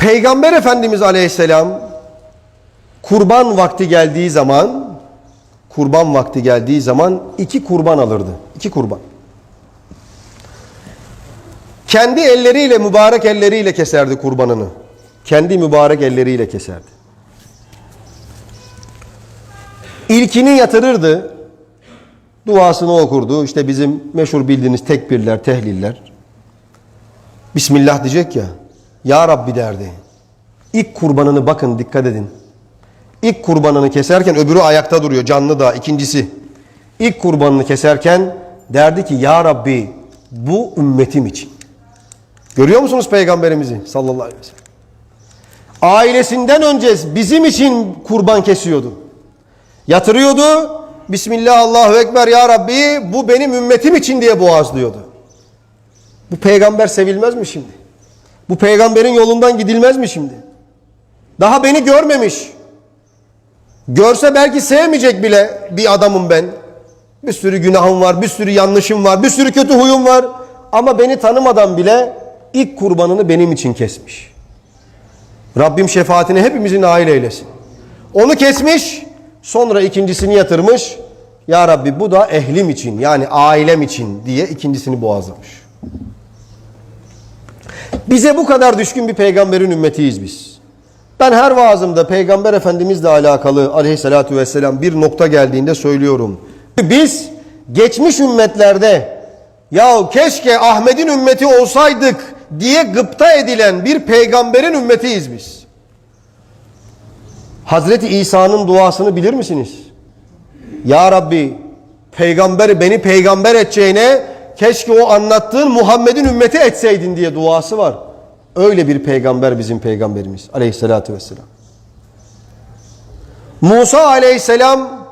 Peygamber Efendimiz Aleyhisselam kurban vakti geldiği zaman kurban vakti geldiği zaman iki kurban alırdı. İki kurban. Kendi elleriyle mübarek elleriyle keserdi kurbanını. Kendi mübarek elleriyle keserdi. İlkini yatırırdı. Duasını okurdu. İşte bizim meşhur bildiğiniz tekbirler, tehliller. Bismillah diyecek ya. Ya Rabbi derdi. İlk kurbanını bakın dikkat edin. İlk kurbanını keserken öbürü ayakta duruyor canlı da ikincisi. İlk kurbanını keserken derdi ki Ya Rabbi bu ümmetim için. Görüyor musunuz peygamberimizi sallallahu aleyhi ve? Ailesinden önce bizim için kurban kesiyordu. Yatırıyordu. Bismillah Allahu Ekber Ya Rabbi bu benim ümmetim için diye boğazlıyordu. Bu peygamber sevilmez mi şimdi? Bu peygamberin yolundan gidilmez mi şimdi? Daha beni görmemiş. Görse belki sevmeyecek bile bir adamım ben. Bir sürü günahım var, bir sürü yanlışım var, bir sürü kötü huyum var. Ama beni tanımadan bile ilk kurbanını benim için kesmiş. Rabbim şefaatini hepimizin nail eylesin. Onu kesmiş, sonra ikincisini yatırmış. Ya Rabbi bu da ehlim için yani ailem için diye ikincisini boğazlamış. Bize bu kadar düşkün bir peygamberin ümmetiyiz biz. Ben her vaazımda peygamber efendimizle alakalı aleyhissalatü vesselam bir nokta geldiğinde söylüyorum. Biz geçmiş ümmetlerde ya keşke Ahmet'in ümmeti olsaydık diye gıpta edilen bir peygamberin ümmetiyiz biz. Hazreti İsa'nın duasını bilir misiniz? Ya Rabbi peygamber beni peygamber edeceğine keşke o anlattığın Muhammed'in ümmeti etseydin diye duası var. Öyle bir peygamber bizim peygamberimiz aleyhissalatü vesselam. Musa aleyhisselam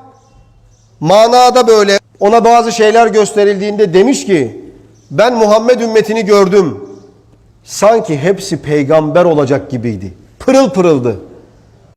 manada böyle ona bazı şeyler gösterildiğinde demiş ki ben Muhammed ümmetini gördüm. Sanki hepsi peygamber olacak gibiydi. Pırıl pırıldı.